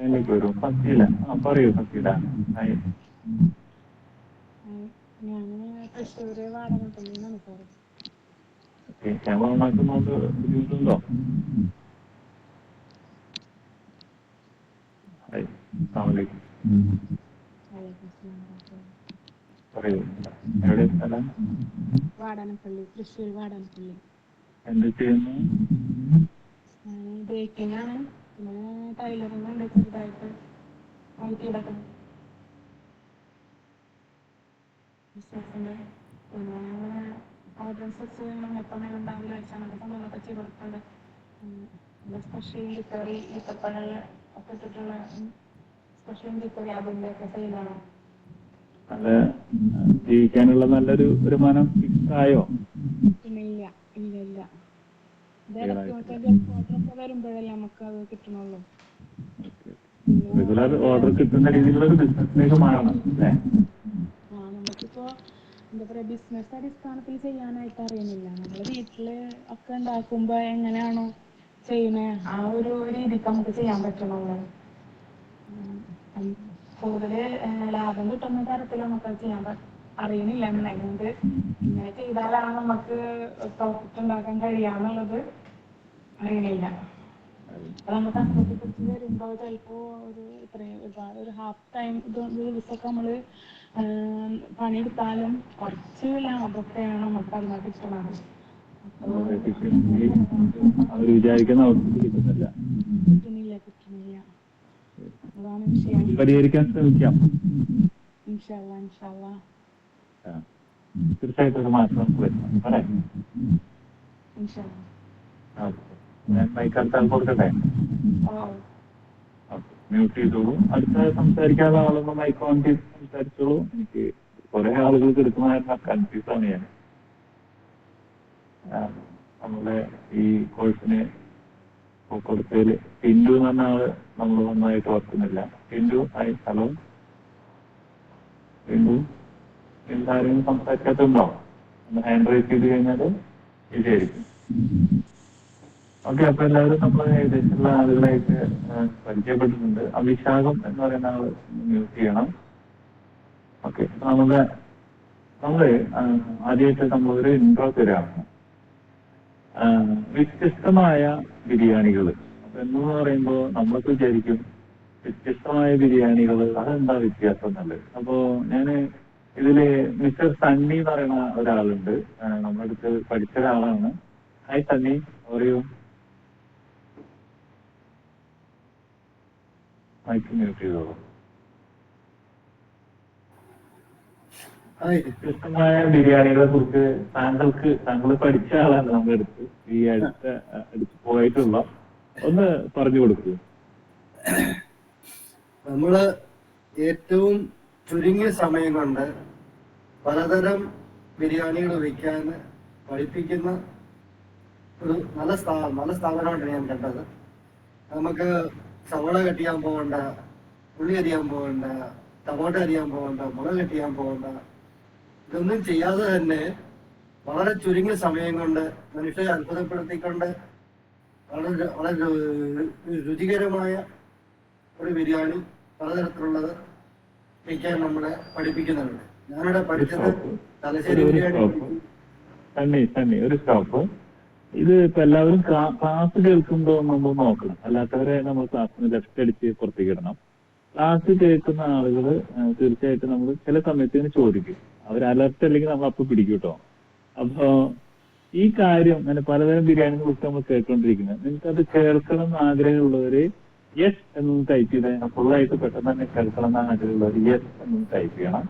അതിലേക്ക് വരും ഫസീല ആ പറയൂ ഫസീല ഹായ്. ഞാൻ തൃശ്ശൂര് വാടകപ്പള്ളിന്നാണ് സാർ ഓക്കെ ക്യാമറ മാറ്റുന്നോണ്ട് ബുദ്ധിമുട്ടുണ്ടോ ഹായ് അസ്സാമലൈക്കും പറയൂ. എവിടെ സ്ഥലം? വാടാനപ്പള്ളി തൃശ്ശൂർ വാടാനപ്പള്ളി എന്ത് ചെയ്യുന്നു ഞാൻ ബേക്കിംഗ് ആണ് പിന്നെ ടൈലറിംഗ് ഉണ്ട് ചെറുതായിട്ട് ഐറ്റിയിലൊക്കെ ബിസിനസ് ഉണ്ട് പിന്നെ സെക്സ് എപ്പം ഉണ്ടാവില്ല അങ്ങനത്തെ സംഭവങ്ങളൊക്കെ ചെയ്ത് കൊടുക്കുന്നുണ്ട് സ്പെഷ്യൽ ഇഞ്ചിക്കറി ഈത്തപ്പഴം ഒക്കെ ഇട്ടിട്ടുള്ള സ്പെഷ്യൽ ഇഞ്ചിക്കറി അതിന്റെ ഒക്കെ സെയിലാണ് നല്ല ജീവിക്കാനുള്ള നല്ലൊരു വരുമാനം ഫിക്സ് ആയോ? ഇല്ല. ഇല്ല ഇല്ല ഇത് ഇടയ്ക്ക് മറ്റേ ഗൾഫ് ഓർഡറൊക്കെ വരുമ്പോഴല്ലേ നമുക്ക് അത് കിട്ടണുള്ളൂ. റെഗുലർ ഓർഡർ കിട്ടുന്ന രീതിയിലുള്ള ഒരു ബിസിനസ്സിലേക്ക് മാറണം അല്ലേ? നമുക്കിപ്പോ എന്താ പറയാ ബിസിനസ് അടിസ്ഥാനത്തിൽ ചെയ്യാനായിട്ട് അറിയുന്നില്ല. നമ്മൾ വീട്ടിൽ ഒക്കെ ഉണ്ടാക്കുമ്പോ എങ്ങനെയാണോ ചെയ്യണേ ആ ഒരു രീതിക്ക് നമുക്ക് ചെയ്യാൻ പറ്റണുള്ളൂ. കൂടുതൽ ലാഭം കിട്ടുന്ന തരത്തിൽ നമുക്ക് ചെയ്യാൻ അറിയണില്ല എന്നുണ്ടെങ്കിൽ ഇങ്ങനെ ചെയ്താലാണ് നമുക്ക് പ്രോഫിറ്റ് ഉണ്ടാക്കാൻ കഴിയാന്നുള്ളത് നമുക്ക് കുറിച്ച് വരുമ്പോ ചിലപ്പോ ഒരു ഇത്രയും ഒരുപാട് ഒരു ഹാഫ് ടൈം ദിവസമൊക്കെ നമ്മൾ പണിയെടുത്താലും കുറച്ച് ലാഭമൊക്കെയാണ് നമുക്ക് അതിനകത്ത് ഇഷ്ടമാണ് വിചാരിക്കുന്ന കിട്ടുന്നില്ല. അതാണ് വിഷയം. പരിഹരിക്കാൻ ശ്രമിക്കാം. ഇൻഷാല്ല ഇൻഷാല്ല ആ. തീർച്ചയായിട്ടും ഒരു പറയാം. ഇൻഷാല്ല ഓക്കെ. ഞാൻ മൈക്കടുത്താൽ കൊടുക്കട്ടെ? മ്യൂട്ട് ചെയ്തോളൂ. അടുത്ത സംസാരിക്കാതെ ആളൊന്ന് മൈക്ക് ഓൺ ചെയ്ത് സംസാരിച്ചോളൂ. എനിക്ക് കുറെ ആളുകൾക്ക് എടുക്കുന്ന കൺഫ്യൂസ് ആണ് ഞാൻ. നമ്മുടെ ഈ കോഴ്സിന് കൊടുത്തതിൽ ടിൻഡു എന്ന് പറഞ്ഞ ആൾ നമ്മൾ നന്നായിട്ട് ഓർക്കുന്നില്ല. ടിൻഡു ഹായ് ഹലോ ടിൻഡു എന്താരെങ്കിലും സംസാരിക്കാത്തുണ്ടോ ഹാൻഡ് റൈസ് ചെയ്ത് കഴിഞ്ഞാൽ ശരിയായിരിക്കും. ഓക്കെ അപ്പൊ എല്ലാവരും നമ്മൾ ഏകദേശമുള്ള ആളുകളായിട്ട് പരിചയപ്പെട്ടിട്ടുണ്ട് അഭിഷാകം എന്ന് പറയുന്ന ആൾ മ്യൂട്ട് ചെയ്യണം. ഓക്കെ നമ്മുടെ നമ്മൾ ആദ്യമായിട്ട് ആദ്യമായിട്ട് നമ്മളൊരു ഇൻട്രോ തരാണ്. വ്യത്യസ്തമായ ബിരിയാണികൾ അപ്പൊ എന്ന് പറയുമ്പോ നമ്മളൊക്കെ വിചാരിക്കും വ്യത്യസ്തമായ ബിരിയാണികൾ അതെന്താ വ്യത്യാസം എന്നുള്ളത്. അപ്പോ ഞാൻ ഇതിൽ മിസ്റ്റർ സണ്ണി എന്ന് പറയുന്ന ഒരാളുണ്ട്. നമ്മുടെ അടുത്ത് പഠിച്ച ഒരാളാണ്. ഹായ് സണ്ണി പറയൂ മൈക്ക് മ്യൂട്ട് ചെയ്തോളൂ ഹായ് വ്യത്യസ്തമായ ബിരിയാണികളെ കുറിച്ച് താങ്കൾക്ക് താങ്കൾ പഠിച്ച ആളാണ് നമ്മുടെ അടുത്ത്. ഈ അടുത്ത അടുത്ത് പോയിട്ടുള്ള. ഒന്ന് പറഞ്ഞു കൊടുക്കൂ. നമ്മൾ ഏറ്റവും ചുരുങ്ങിയ സമയം കൊണ്ട് പലതരം ബിരിയാണികൾ വയ്ക്കാൻ പഠിപ്പിക്കുന്ന ഒരു നല്ല സ്ഥാപനം നല്ല സ്ഥാപനമായിട്ടാണ് ഞാൻ കണ്ടത്. നമുക്ക് സവള കെട്ടിയാൻ പോകണ്ട ഉള്ളി അരിയാൻ പോകണ്ട ടൊമാറ്റോ അരിയാൻ പോകണ്ട മുളക് കെട്ടിയാൻ പോകണ്ട. ഇതൊന്നും ചെയ്യാതെ തന്നെ വളരെ ചുരുങ്ങിയ സമയം കൊണ്ട് മനുഷ്യരെ അത്ഭുതപ്പെടുത്തിക്കൊണ്ട് വളരെ വളരെ രുചികരമായ ഒരു ബിരിയാണി പലതരത്തിലുള്ളത് വയ്ക്കാൻ നമ്മളെ പഠിപ്പിക്കുന്നുണ്ട്. ഞാനിവിടെ പഠിച്ചത് തലശ്ശേരി ബിരിയാണി തന്നെ സണ്ണി ഒരു സ്റ്റോപ്പ് ഇത് ഇപ്പൊ എല്ലാവരും ക്ലാസ് കേൾക്കുമ്പോ നമ്മൾ നോക്കണം. അല്ലാത്തവരെ നമ്മൾ ക്ലാസ്സിന് ലെഫ്റ്റ് അടിച്ച് പുറത്തേക്ക് ഇടണം. ക്ലാസ് കേൾക്കുന്ന ആളുകൾ തീർച്ചയായിട്ടും നമ്മൾ ചില സമയത്ത് ഇങ്ങനെ ചോദിക്കും. അവർ അലർട്ട് അല്ലെങ്കിൽ നമ്മൾ അപ്പൊ പിടിക്കും കേട്ടോ. അപ്പോ ഈ കാര്യം അങ്ങനെ പലതരം ബിരിയാണിനെ കുറിച്ച് നമ്മൾ കേട്ടോണ്ടിരിക്കുന്നത് നിങ്ങൾക്ക് അത് കേൾക്കണം എന്ന് ആഗ്രഹമുള്ളവര് യെസ് എന്ന് ടൈപ്പ് ചെയ്ത് കഴിഞ്ഞാൽ ഫുള്ളായിട്ട് പെട്ടെന്ന് തന്നെ കേൾക്കണം എന്ന് ആഗ്രഹമുള്ളവർ യെസ് എന്ന് ടൈപ്പ് ചെയ്യണം.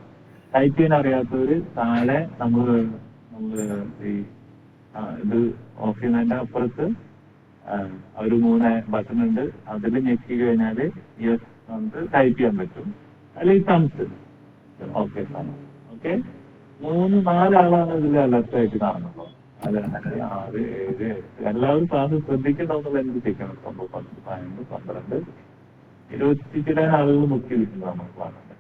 ടൈപ്പ് ചെയ്യാൻ അറിയാത്തവര് താഴെ നമ്മൾ നമ്മൾ ഈ ഇത് ഓഫ് ചെയ്യുന്നതിന്റെ അപ്പുറത്ത് ഒരു മൂന്ന് ബട്ടൺ ഉണ്ട്. അതിൽ ഞെക്കി കഴിഞ്ഞാൽ യെസ് നമുക്ക് ടൈപ്പ് ചെയ്യാൻ പറ്റും. അല്ലെങ്കിൽ തംസ് ഓക്കെ ഓക്കെ മൂന്ന് നാലാളാണ് ഇതിൽ അലർട്ട് ആയിട്ട് കാണുന്നത്. ആറ് ഏഴ് എട്ട് എല്ലാവരും ക്ലാസ് ശ്രദ്ധിക്കണമെന്നുള്ള എനിക്ക് ചെയ്യണം സംഭവം പത്ത് പതിനൊന്ന് പന്ത്രണ്ട്. ഇരുപത്തി ചില ആളുകൾ മുക്കി ചെയ്തിട്ടുണ്ട് നമ്മൾ പറഞ്ഞത്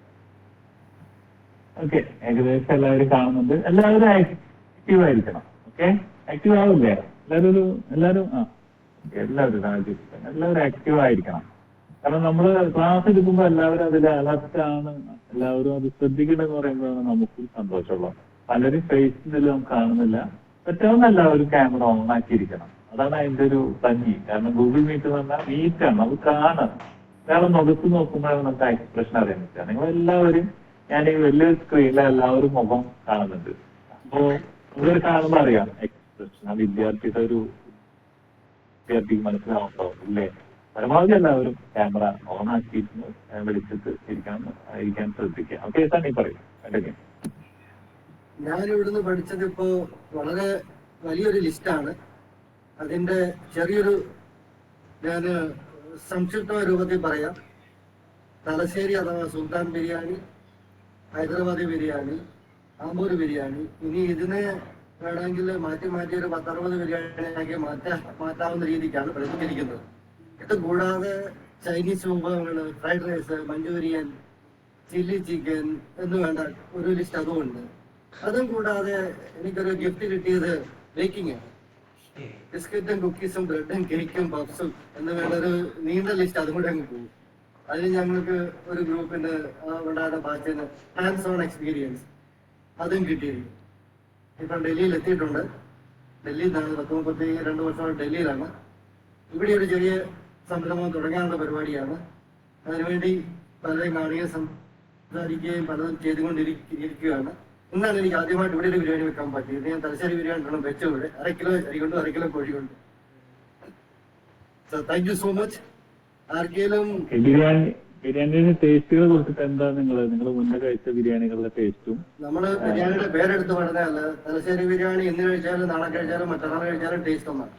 ഓക്കെ ഏകദേശം എല്ലാവരും കാണുന്നുണ്ട്. എല്ലാവരും ആക്റ്റീവ് ആയിരിക്കണം. ഓക്കെ ആക്റ്റീവ് ആവില്ലേ? എല്ലാവരും ഒരു എല്ലാവരും ആ. എല്ലാവരും എല്ലാവരും ആക്റ്റീവ് ആയിരിക്കണം. കാരണം നമ്മൾ ക്ലാസ് എടുക്കുമ്പോൾ എല്ലാവരും അതിൽ അലർട്ട് ആണ്. എല്ലാവരും അത് ശ്രദ്ധിക്കണമെന്ന് പറയുമ്പോഴാണ് നമുക്കും സന്തോഷമുള്ളത്. പലരും ഫേസിലും കാണുന്നില്ല. പറ്റാവുന്ന എല്ലാവരും ക്യാമറ ഓൺ ആക്കിയിരിക്കണം. അതാണ് അതിന്റെ ഒരു ഭംഗി. കാരണം ഗൂഗിൾ മീറ്റ് എന്ന് പറഞ്ഞാൽ മീറ്റ് ആണ്. നമുക്ക് കാണാം. വേറെ മുഖത്ത് നോക്കുമ്പോഴാണ് നമുക്ക് എക്സ്പ്രഷൻ അറിയാൻ പറ്റുക. നിങ്ങൾ എല്ലാവരും ഞാൻ ഈ വലിയ സ്ക്രീനിൽ എല്ലാവരും മുഖം കാണുന്നുണ്ട്. അപ്പോ നിങ്ങൾ കാണുമ്പോൾ അറിയാം. ആ വിദ്യാർത്ഥിയുടെ ഒരു വിദ്യാർത്ഥിക്ക് മനസ്സിലാവുന്നുണ്ടാവും ഇല്ലേ പരമാവധി എല്ലാവരും ക്യാമറ ഓൺ ആക്കിയിരുന്നു വെളിച്ചത്ത് ഇരിക്കാൻ ഇരിക്കാൻ ശ്രദ്ധിക്കുക. ഓക്കെ തന്നെ പറയും ഞാൻ ഇവിടുന്ന് പഠിച്ചത് ഇപ്പോ വളരെ വലിയൊരു ലിസ്റ്റാണ് അതിന്റെ ചെറിയൊരു ഞാൻ സംക്ഷിപ്ത രൂപത്തിൽ പറയാം. തലശ്ശേരി അഥവാ സുൽത്താൻ ബിരിയാണി ഹൈദരാബാദി ബിരിയാണി ആമ്പൂർ ബിരിയാണി. ഇനി ഇതിനെ വേണമെങ്കിൽ മാറ്റി മാറ്റി ഒരു പത്തറുപത് ബിരിയാണിയാക്കി മാറ്റാ മാറ്റാവുന്ന രീതിക്കാണ് പ്രതികരിക്കുന്നത് ഇത് കൂടാതെ ചൈനീസ് വിഭവങ്ങൾ fried rice Manchurian chilli chicken എന്ന് വേണ്ട ഒരു ലിസ്റ്റ് അതുമുണ്ട്. അതും കൂടാതെ എനിക്കൊരു ഗിഫ്റ്റ് കിട്ടിയത് ബേക്കിംഗ് ബിസ്ക്കറ്റും കുക്കീസും ബ്രെഡും കേക്കും പപ്സും എന്ന് വേണ്ട ഒരു നീണ്ട ലിസ്റ്റ് അതും കൂടെ അങ്ങ് പോകും. അതിന് ഞങ്ങൾക്ക് ഒരു ഗ്രൂപ്പിന്റെ ഉണ്ടാകുന്ന ബാച്ചിന് ഹാൻഡ്സ് ഓൺ എക്സ്പീരിയൻസ് അതും കിട്ടിയിരിക്കും ഇപ്പം ഡൽഹിയിൽ എത്തിയിട്ടുണ്ട്. ഡൽഹിയിൽ നിന്നാണ് പത്ത് മുപ്പത്തി രണ്ട് വർഷമായി ഡൽഹിയിലാണ്. ഇവിടെ ഒരു ചെറിയ സംരംഭം തുടങ്ങാനുള്ള പരിപാടിയാണ്. അതിനുവേണ്ടി പലരെയും മാറിയ സംസാരിക്കുകയും പലതും ചെയ്തുകൊണ്ടിരിക്കുകയാണ്. ഇന്നാണ് എനിക്ക് ആദ്യമായിട്ട് ഇവിടെ ഒരു ബിരിയാണി വെക്കാൻ പറ്റിയത്. ഞാൻ തലശ്ശേരി ബിരിയാണി ആണ് വെച്ച ഇവിടെ. കിലോ അരി കൊണ്ട് അര കിലോ കോഴി കൊണ്ട് താങ്ക് യു സോ മച്ച് ആർക്കെങ്കിലും ബിരിയാണി ബിരിയാണിയുടെ ടേസ്റ്റുകളെ കുറിച്ചിട്ട് എന്താ നിങ്ങൾ നിങ്ങൾ മുന്നേ കഴിച്ച ബിരിയാണികളുടെ ടേസ്റ്റും? നമ്മൾ ബിരിയാണിയുടെ പേരെടുത്ത് പറഞ്ഞതല്ല തലശ്ശേരി ബിരിയാണി ഇന്ന് കഴിച്ചാലും നാളെ കഴിച്ചാലും മറ്റന്നാൾ കഴിച്ചാലും ടേസ്റ്റ് ഒന്നാണ്.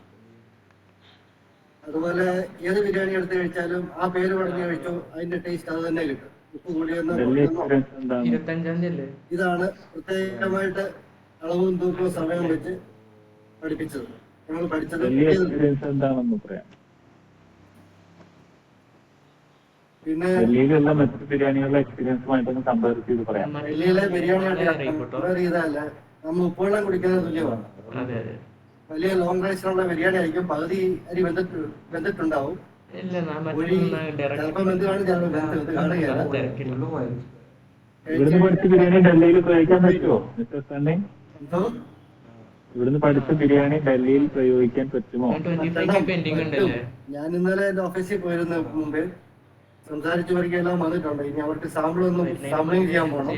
അതുപോലെ ഏത് ബിരിയാണി എടുത്ത് കഴിച്ചാലും ആ പേര് പറഞ്ഞ് കഴിച്ചു അതിന്റെ ടേസ്റ്റ് അത് തന്നെ കിട്ടും. ഉപ്പ് കൂടിയെന്നോ ഇതാണ് പ്രത്യേകമായിട്ട് അളവും തൂക്കവും സമയം വെച്ച് പഠിപ്പിച്ചത്. ഞങ്ങൾ പഠിച്ചത് എന്താണെന്ന് പറയാം. പിന്നെ ഡൽഹിയിലുള്ള മറ്റു ബിരിയാണികളുടെ എക്സ്പീരിയൻസുമായിട്ടൊന്ന് കമ്പയർ ചെയ്ത് പറയാം. ഡൽഹിയിലെ ബിരിയാണി അറിയിക്കോട്ടോ കമ്പയർ ചെയ്താൽ നമ്മൾ ഉപ്പുവെള്ളം കുടിക്കുന്നത് തുല്യമാണ്. അതെ അതെ. വലിയ ലോങ് റൈസിനുള്ള ബിരിയാണി ആയിരിക്കും പകുതി അരി വെന്തിട്ട് വെന്തിട്ടുണ്ടാവും. ഇല്ല ഞാൻ മറ്റേ ചിലപ്പോൾ വെന്ത് കാണും ചിലപ്പോൾ വെന്ത് വെന്ത് കാണുകയല്ല ഇവിടുന്ന് പഠിച്ച ബിരിയാണി ഡൽഹിയിൽ പ്രയോഗിക്കാൻ പറ്റുമോ മിസ്റ്റർ സണ്ണി എന്തോ? ഇവിടുന്ന് പഠിച്ച ബിരിയാണി ഡൽഹിയിൽ പ്രയോഗിക്കാൻ പറ്റുമോ? ഞാൻ ഇന്നലെ എന്റെ ഓഫീസിൽ പോയിരുന്നു മുമ്പ്. സംസാരിച്ചവർക്കെല്ലാം വന്നിട്ടുണ്ട്. ഇനി അവർക്ക് സാമ്പിൾ ഒന്നും സാമ്പിളിങ് ചെയ്യാൻ പോകണം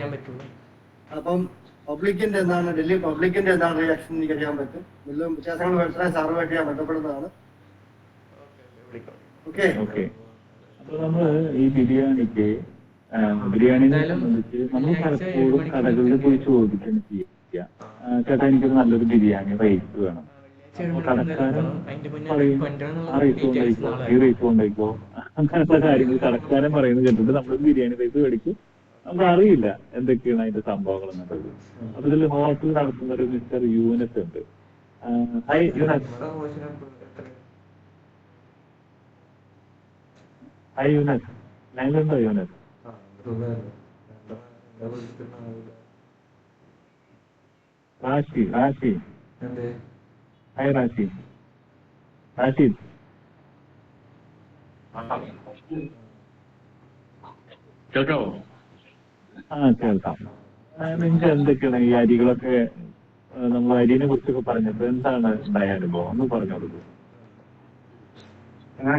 അപ്പം പബ്ലിക്കിന്റെ എന്താണ് ഡൽഹി പബ്ലിക്കിന്റെ എന്താണ് റിയാക്ഷൻ എനിക്ക് അറിയാൻ പറ്റും. വലിയ വ്യത്യാസങ്ങൾ മനസ്സിലായ സാറുമായിട്ട് ഞാൻ ബന്ധപ്പെടുന്നതാണ്. ഓക്കെ. ഓക്കെ അപ്പൊ നമ്മൾ ഈ ബിരിയാണിക്ക് ബിരിയാണി ബിരിയാണിനെ സംബന്ധിച്ച് നമ്മൾ പലപ്പോഴും കടകളിൽ പോയി ചോദിക്കണം ചെയ്യുക. ചേട്ടാ എനിക്കൊരു നല്ലൊരു ബിരിയാണി റേറ്റ് വേണം. കടക്കാരൻ കൊണ്ടായിക്കോ ഈ കൊണ്ടായിക്കോ അങ്ങനെയുള്ള കാര്യങ്ങൾ കടക്കാരൻ പറയുന്നത് കേട്ടിട്ട് നമ്മൾ ബിരിയാണി പൈസ മേടിക്കും നമുക്ക് അറിയില്ല എന്തൊക്കെയാണ് അതിന്റെ സംഭവങ്ങൾ എന്നുള്ളത്. അപ്പൊ ഇതിൽ ഹോട്ടൽ നടത്തുന്ന ഒരു മിസ്റ്റർ യൂനസ് ഉണ്ട്. Hi Yunus. Hi Yunus. ലൈനിലുണ്ടോ Yunus? Rashid Rashid. Hi Rashid. Rashid. കേൾക്കാവോ? ആ കേൾക്കാം. ആ, നിങ്ങൾക്ക് എന്തൊക്കെയാണ് ഈ അരികളൊക്കെ നമ്മൾ അരിനെ കുറിച്ചൊക്കെ പറഞ്ഞപ്പോ എന്താണ് ഉണ്ടായ അനുഭവം? ഒന്ന് പറഞ്ഞു കൊടുക്കൂ. അങ്ങനെ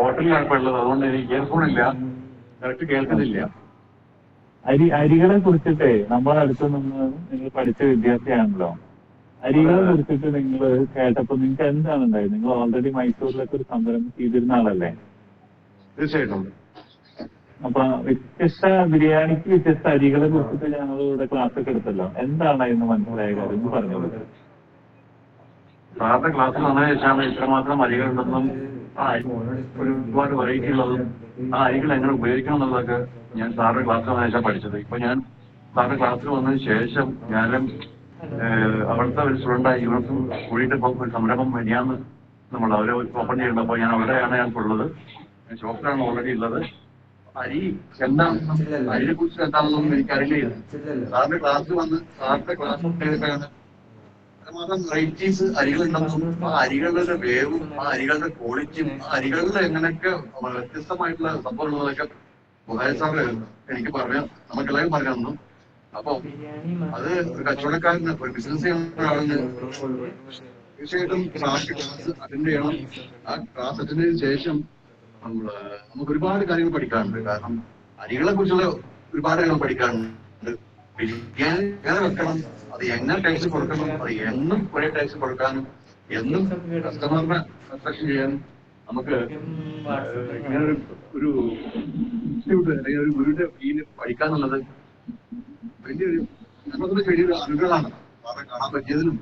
ഹോട്ടലിലാണ് ഉള്ളത് അതുകൊണ്ട് എനിക്ക് ഇയർഫോൺ ഇല്ല കറക്റ്റ് കേൾക്കുന്നില്ല. അരി അരികളെ കുറിച്ചിട്ട് നമ്മളെ അടുത്ത് നിന്ന് നിങ്ങൾ പഠിച്ച വിദ്യാർത്ഥിയാണല്ലോ. അരികളെ കുറിച്ചിട്ട് നിങ്ങൾ കേട്ടപ്പോ നിങ്ങൾക്ക് എന്താണ് ഉണ്ടായത്? നിങ്ങൾ ഓൾറെഡി മൈസൂരിലൊക്കെ ഒരു സംരംഭം ചെയ്തിരുന്ന ആളല്ലേ? തീർച്ചയായിട്ടും. അപ്പൊ വ്യത്യസ്ത ബിരിയാണിക്ക് വ്യത്യസ്ത അരികളെ കുറിച്ചിട്ട് ഞങ്ങൾ ഇവിടെ ക്ലാസ് ഒക്കെ എടുത്തല്ലോ. എന്താണ് ഇന്ന് മനസ്സിലായ കാര്യം? പറഞ്ഞത് സാറിന്റെ ക്ലാസ് വന്നതിന് ശേഷമാണ് ഇത്രമാത്രം അരികളുണ്ടെന്നും ആ ഒരു ഒരുപാട് വെറൈറ്റി ഉള്ളതും ആ അരികൾ എങ്ങനെ ഉപയോഗിക്കണം എന്നുള്ളതൊക്കെ ഞാൻ സാറിന്റെ ക്ലാസ് വന്നതിന് ശേഷം പഠിച്ചത്. ഇപ്പൊ ഞാൻ സാറിന്റെ ക്ലാസ്സിൽ വന്നതിന് ശേഷം ഞാനും അവിടുത്തെ ഒരു സ്റ്റുഡന്റായി ഇവർക്കും കൂടിയിട്ട് ഇപ്പം ഒരു സംരംഭം വരികയെന്ന് നമ്മൾ അവരെ ഓപ്പൺ ചെയ്യുന്നത് അപ്പോൾ ഞാൻ അവിടെയാണ് ഇപ്പോൾ ഞാൻ ഷോപ്പിലാണ് ഓൾറെഡി ഉള്ളത്. അരി എന്താ അരിയെ കുറിച്ച് എന്താണെന്നൊന്നും എനിക്കറിയില്ല. സാറിന്റെ ക്ലാസ് വന്ന് സാറിന്റെ ക്ലാസ് വെറൈറ്റീസ് വെറൈറ്റീസ് അരികളുണ്ടെന്നും ആ അരികളുടെ വേവും ആ അരികളുടെ ക്വാളിറ്റിയും ആ അരികളുടെ എങ്ങനെയൊക്കെ വ്യത്യസ്തമായിട്ടുള്ള സംഭവങ്ങളൊക്കെ ഉള്ളതൊക്കെ സാറ് എനിക്ക് പറയാം നമുക്കെല്ലാവരും എല്ലാവരും തന്നു. അപ്പൊ അത് ഒരു കച്ചവടക്കാരന് ഒരു ബിസിനസ് ചെയ്യുന്ന തീർച്ചയായിട്ടും ക്ലാസ് ക്ലാസ് അറ്റൻഡ് ചെയ്യണം. ആ ക്ലാസ് അറ്റൻഡ് ചെയ്തതിനു ശേഷം നമ്മൾ നമുക്ക് ഒരുപാട് കാര്യങ്ങൾ പഠിക്കാറുണ്ട്. കാരണം അരികളെ കുറിച്ചുള്ള ഒരുപാട് കാര്യങ്ങൾ പഠിക്കാറുണ്ട്. ബിരിയാണി എങ്ങനെ വെക്കണം? അത് എങ്ങനെ ടാക്സ് കൊടുക്കണം? അത് എന്നും കുറെ ടാക്സ് കൊടുക്കാനും എന്നും കസ്റ്റമറിനെ അട്രാക്ഷൻ ചെയ്യാനും നമുക്ക് ഇങ്ങനെ ഒരു ഒരു ഇൻസ്റ്റിറ്റ്യൂട്ട് അല്ലെങ്കിൽ ഒരു ഗുരുവിന്റെ കീഴിൽ പഠിക്കാന്നുള്ളത് വലിയൊരു നമുക്കൊരു വലിയൊരു അനുഗ്രഹമാണ് സാറെ കാണാൻ പറ്റിയതിലും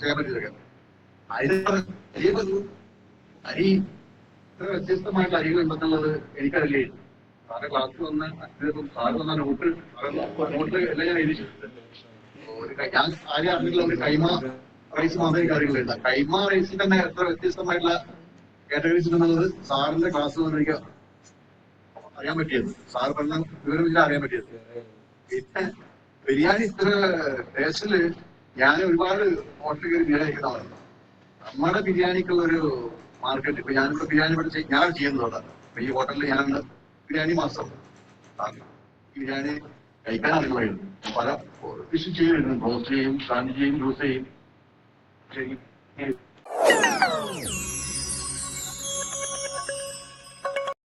ചെയ്യാൻ പറ്റിയതൊക്കെ. അരി ഇത്ര വ്യത്യസ്തമായിട്ട് അരികൾ ഉണ്ടെന്നുള്ളത് എനിക്കറിയില്ലേ. സാറെ ക്ലാസ് വന്ന് സാറ് വന്ന നോട്ട് നോട്ട് എല്ലാം ഞാൻ എഴുതി. ഒരു ഞാൻ ആരും അറിഞ്ഞില്ല ഒരു കൈമ റൈസ് മാത്രമേ കാര്യങ്ങളില്ല കൈമ റൈസിൽ തന്നെ എത്ര വ്യത്യസ്തമായിട്ടുള്ള കാറ്റഗറീസ് ഉണ്ടെന്നുള്ളത് സാറിന്റെ ക്ലാസ് വന്ന് എനിക്ക് അറിയാൻ പറ്റിയത്. സാറ് പറഞ്ഞ വിവരമില്ല അറിയാൻ പറ്റിയത്. പിന്നെ ബിരിയാണി ഇത്ര ടേസ്റ്റിൽ ഞാൻ ഒരുപാട് ഹോട്ടലുകൾ ബിരിയാണി നമ്മുടെ ബിരിയാണിക്കുള്ള ഒരു മാർക്കറ്റ് ഇപ്പൊ ഞാനിപ്പോ ബിരിയാണി പഠിച്ച് ഞാൻ ചെയ്യുന്നതാണ് അപ്പൊ ഈ ഹോട്ടലിൽ ഞാൻ ബിരിയാണി മാസം ബിരിയാണി കഴിക്കാൻ അറിയുമായിരുന്നു പല ഡിഷ് ചെയ്യുമായിരുന്നു റോസ്റ്റ് ചെയ്യും സാൻഡ് ചെയ്യും ജ്യൂസ് ചെയ്യും. ശരി.